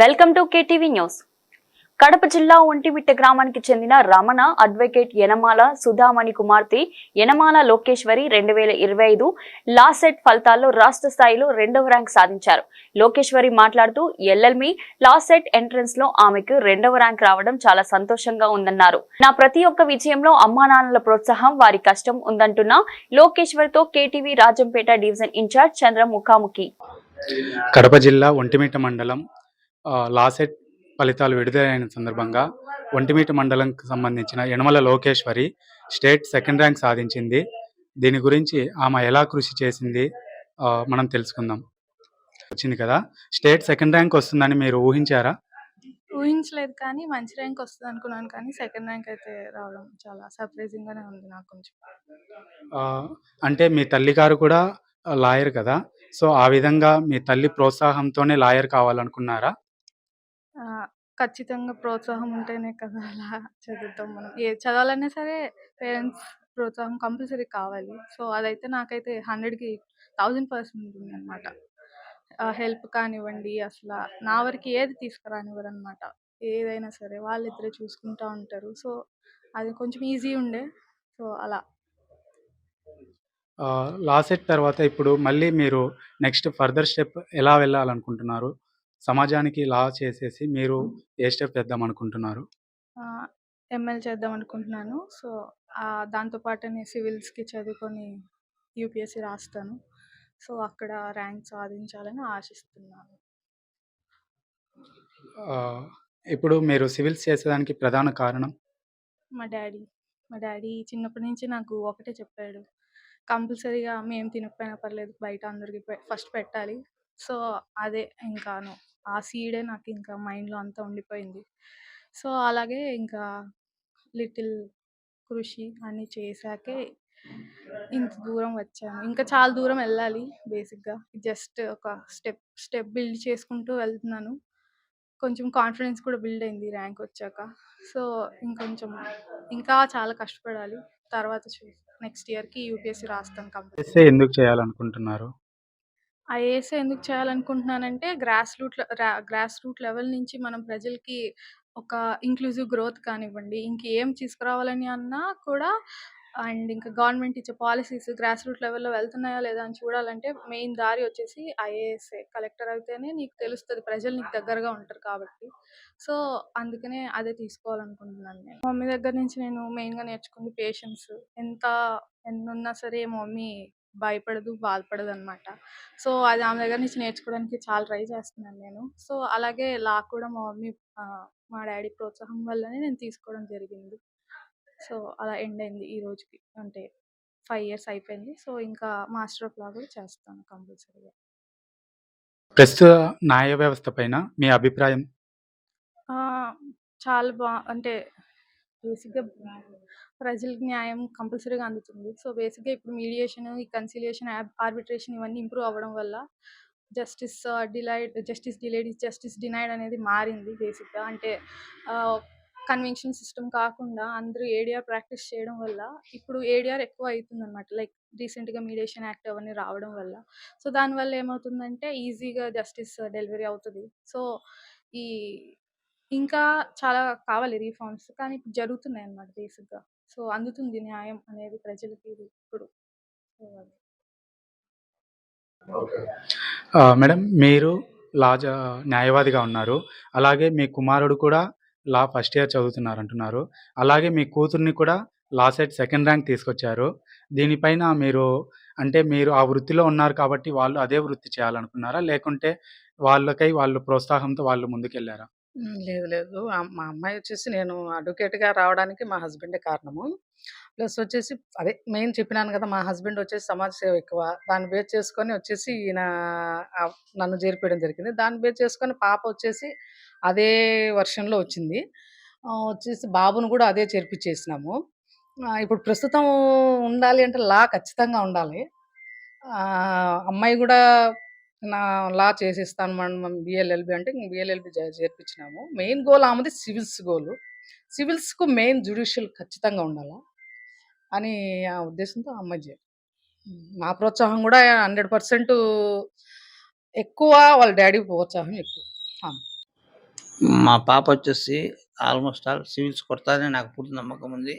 Welcome to KTV news. Kadapa జిల్లా ఒంటిమిట్ట గ్రామానికి చెందిన రమణ అడ్వకేట్ యనమాల సుధామణి కుమార్తె యనమాల లోకేశ్వరి రెండు వేల ఇరవై ఐదు లాసెట్ ఫలితాల్లో రాష్ట్ర స్థాయిలో రెండవ ర్యాంక్ సాధించారు. లోకేశ్వరి మాట్లాడుతూ ఎల్ఎల్మి లాసెట్ ఎంట్రన్స్లో ఆమెకు రెండవ ర్యాంక్ రావడం చాలా సంతోషంగా ఉందన్నారు. నా ప్రతి ఒక్క విజయంలో అమ్మా నాన్నల ప్రోత్సాహం వారి కష్టం ఉందంటున్న లోకేశ్వరితో KTV Rajampet division in charge Chandra ముఖాముఖి. కడప జిల్లా ఒంటిమిట్ట మండలం లాసెట్ ఫలితాలు విడుదలైన సందర్భంగా ఒంటిమిట్ట మండలంకి సంబంధించిన Yanamala Lokeshwari state second rank సాధించింది. దీని గురించి ఆమె ఎలా కృషి చేసింది మనం తెలుసుకుందాం. వచ్చింది కదా? స్టేట్ సెకండ్ ర్యాంక్ వస్తుందని మీరు ఊహించారా? ఊహించలేదు కానీ మంచి ర్యాంక్ వస్తుంది అనుకున్నాను కానీ సెకండ్ ర్యాంక్ అయితే రావడం చాలా సర్ప్రైజింగ్ గానే ఉంది నాకు కొంచెం. అంటే మీ తల్లిగారు కూడా లాయర్ కదా? సో ఆ విధంగా మీ తల్లి ప్రోత్సాహంతోనే లాయర్ కావాలనుకున్నారా? ఖచ్చితంగా ప్రోత్సాహం ఉంటేనే కదా అలా చదువుతాం మనం. ఏ చదవాలన్నా సరే పేరెంట్స్ ప్రోత్సాహం కంపల్సరీ కావాలి. సో అదైతే నాకైతే హండ్రెడ్కి థౌజండ్ పర్సెంట్ ఉంటుంది అనమాట హెల్ప్ కానివ్వండి అసలు నా వరకు ఏది తీసుకురానివ్వరు అనమాట ఏదైనా సరే వాళ్ళిద్దరే చూసుకుంటూ ఉంటారు. సో అది కొంచెం ఈజీ ఉండే. సో అలా. లాసెట్ తర్వాత ఇప్పుడు మళ్ళీ మీరు నెక్స్ట్ ఫర్దర్ స్టెప్ ఎలా వెళ్ళాలనుకుంటున్నారు? సమాజానికి లా చేసేసి మీరు ఏ స్టెప్ తెద్దాం అనుకుంటున్నారు? ఎంఎల్ చేద్దాం అనుకుంటున్నాను. సో ఆ, దాంతో పాటనే సివిల్స్కి చదువుకొని యూపీఎస్సీ రాస్తాను. సో అక్కడ ర్యాంక్ సాధించాలని ఆశిస్తున్నాను. ఇప్పుడు మీరు సివిల్స్ చేసేదానికి ప్రధాన కారణం? మా డాడీ. మా డాడీ చిన్నప్పటి నుంచి నాకు ఒకటే చెప్పాడు. కంపల్సరీగా మేము తినకపోయినా పర్లేదు బయట అందరికి ఫస్ట్ పెట్టాలి. సో అదే ఇంకాను. ఆ సీడే నాకు ఇంకా మైండ్లో అంతా ఉండిపోయింది. సో అలాగే ఇంకా లిటిల్ కృషి అన్నీ చేశాకే ఇంత దూరం వచ్చాను. ఇంకా చాలా దూరం వెళ్ళాలి బేసిక్గా. జస్ట్ ఒక స్టెప్ స్టెప్ బిల్డ్ చేసుకుంటూ వెళ్తున్నాను. కొంచెం కాన్ఫిడెన్స్ కూడా బిల్డ్ అయింది ర్యాంక్ వచ్చాక. సో ఇంకొంచెం ఇంకా చాలా కష్టపడాలి. తర్వాత చూ నెక్స్ట్ ఇయర్కి యూపీఎస్సీ రాస్తాను కంపల్సరీ. ఎందుకు చేయాలనుకుంటున్నారు? ఐఏఎస్ ఎందుకు చేయాలనుకుంటున్నానంటే grass root grass root level నుంచి మనం ప్రజలకి ఒక ఇంక్లూజివ్ గ్రోత్ కానివ్వండి ఇంకేం తీసుకురావాలని అన్నా కూడా అండ్ ఇంకా గవర్నమెంట్ ఇచ్చే పాలసీస్ గ్రాస్ రూట్ లెవెల్లో వెళ్తున్నాయా లేదా అని చూడాలంటే మెయిన్ దారి వచ్చేసి ఐఏఎస్ఏ. కలెక్టర్ అయితేనే నీకు తెలుస్తుంది ప్రజలు నీకు దగ్గరగా ఉంటారు కాబట్టి. సో అందుకనే అదే తీసుకోవాలనుకుంటున్నాను నేను. మమ్మీ దగ్గర నుంచి నేను మెయిన్గా నేర్చుకుంది పేషెన్స్ ఎంత ఎన్నున్నా సరే మమ్మీ భయపడదు బాధపడదు అనమాట సో అది ఆమె దగ్గర నుంచి నేర్చుకోవడానికి చాలా ట్రై చేస్తున్నాను నేను. సో అలాగే లా కూడా మా మమ్మీ ఆ, మా డాడీ ప్రోత్సాహం వల్లనే నేను తీసుకోవడం జరిగింది. సో అలా ఎండ్ అయింది ఈ రోజుకి. అంటే ఫైవ్ ఇయర్స్ అయిపోయింది. సో ఇంకా మాస్టర్ ఆఫ్ లా కూడా చేస్తాను కంపల్సరీగా. ప్రస్తుత న్యాయ వ్యవస్థ పైన మీ అభిప్రాయం? ఆ, చాలా బా అంటే బేసిక్గా ప్రజలకు న్యాయం కంపల్సరీగా అందుతుంది. సో బేసిక్గా ఇప్పుడు మీడియేషన్ ఈ కన్సిలియేషన్ ఆర్బిట్రేషన్ ఇవన్నీ ఇంప్రూవ్ అవ్వడం వల్ల justice delayed justice delayed justice denied అనేది మారింది బేసిక్గా. అంటే కన్వెన్షన్ సిస్టమ్ కాకుండా అందరూ ఏడిఆర్ ప్రాక్టీస్ చేయడం వల్ల ఇప్పుడు ఏడిఆర్ ఎక్కువ అవుతుంది అనమాట లైక్ రీసెంట్గా మీడియేషన్ యాక్ట్ అవన్నీ రావడం వల్ల. సో దానివల్ల ఏమవుతుందంటే ఈజీగా జస్టిస్ డెలివరీ అవుతుంది. సో ఈ ఇంకా చాలా కావాలి రీఫార్మ్స్ కానీ ఇప్పుడు జరుగుతున్నాయి అన్నమాట బేసిక్గా. సో అందుతుంది న్యాయం అనేది ప్రజలకి ఇప్పుడు. మేడం మీరు లాజ న్యాయవాదిగా ఉన్నారు. అలాగే మీ కుమారుడు కూడా లా ఫస్ట్ ఇయర్ చదువుతున్నారు అంటున్నారు. అలాగే మీ కూతుర్ని కూడా లా సెట్ సెకండ్ ర్యాంక్ తీసుకొచ్చారు. దీనిపైన మీరు అంటే మీరు ఆ వృత్తిలో ఉన్నారు కాబట్టి వాళ్ళు అదే వృత్తి చేయాలనుకున్నారా? లేకుంటే వాళ్ళకై వాళ్ళు ప్రోత్సాహంతో వాళ్ళు ముందుకెళ్ళారా? హ్మ్. లేదు లేదు. ఆహ్, మా అమ్మాయి వచ్చేసి నేను అడ్వకేట్‌గా రావడానికి మా హస్బెండే కారణము. ప్లస్ వచ్చేసి అదే మెయిన్ చెప్పినాను కదా! మా హస్బెండ్ వచ్చేసి సమాజ సేవ ఎక్కువ. దాన్ని బేస్ చేసుకొని వచ్చేసి ఈయన ఆహ్, నన్ను చేర్పియడం జరిగింది. దాన్ని బేస్ చేసుకొని పాప వచ్చేసి అదే వర్షన్‌లో వచ్చింది. ఆహ్, వచ్చేసి బాబుని కూడా అదే చేర్పిచ్చేసినాము. ఆహ్, ఇప్పుడు ప్రస్తుతం ఉండాలి అంటే లా ఖచ్చితంగా ఉండాలి. ఆహ్, అమ్మాయి కూడా నా లా చేసిస్తాను మనం బిఎల్ఎల్బి అంటే బిఎల్ఎల్బి చేర్పించినాము. మెయిన్ గోల్ ఆమెది సివిల్స్ గోలు. సివిల్స్‌కు మెయిన్ జ్యుడిషియల్ ఖచ్చితంగా ఉండాలా అని ఆ ఉద్దేశంతో అమ్మాయి చేయాలి నా ప్రోత్సాహం కూడా 100% ఎక్కువ వాళ్ళ డాడీ ప్రోత్సాహం ఎక్కువ. మా పాప వచ్చేసి ఆల్మోస్ట్ ఆల్ సివిల్స్ కొడతానే నాకు పూర్తి నమ్మకం ఉంది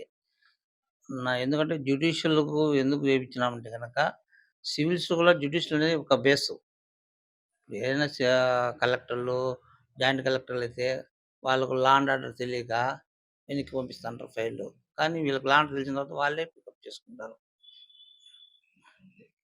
నా ఎందుకంటే జ్యుడిషియల్కు ఎందుకు వేయించినామంటే కనుక సివిల్స్ కూడా జ్యుడిషియల్ అనేది ఒక బేస్ ఏదైనా కలెక్టర్లు జాయింట్ కలెక్టర్లు అయితే వాళ్ళకు లాండ్ ఆర్డర్ తెలియక వెనక్కి పంపిస్తుంటారు ఫైళ్ళు కానీ వీళ్ళకి లాండ్ తెలిసిన తర్వాత వాళ్ళే పికప్ చేసుకుంటారు.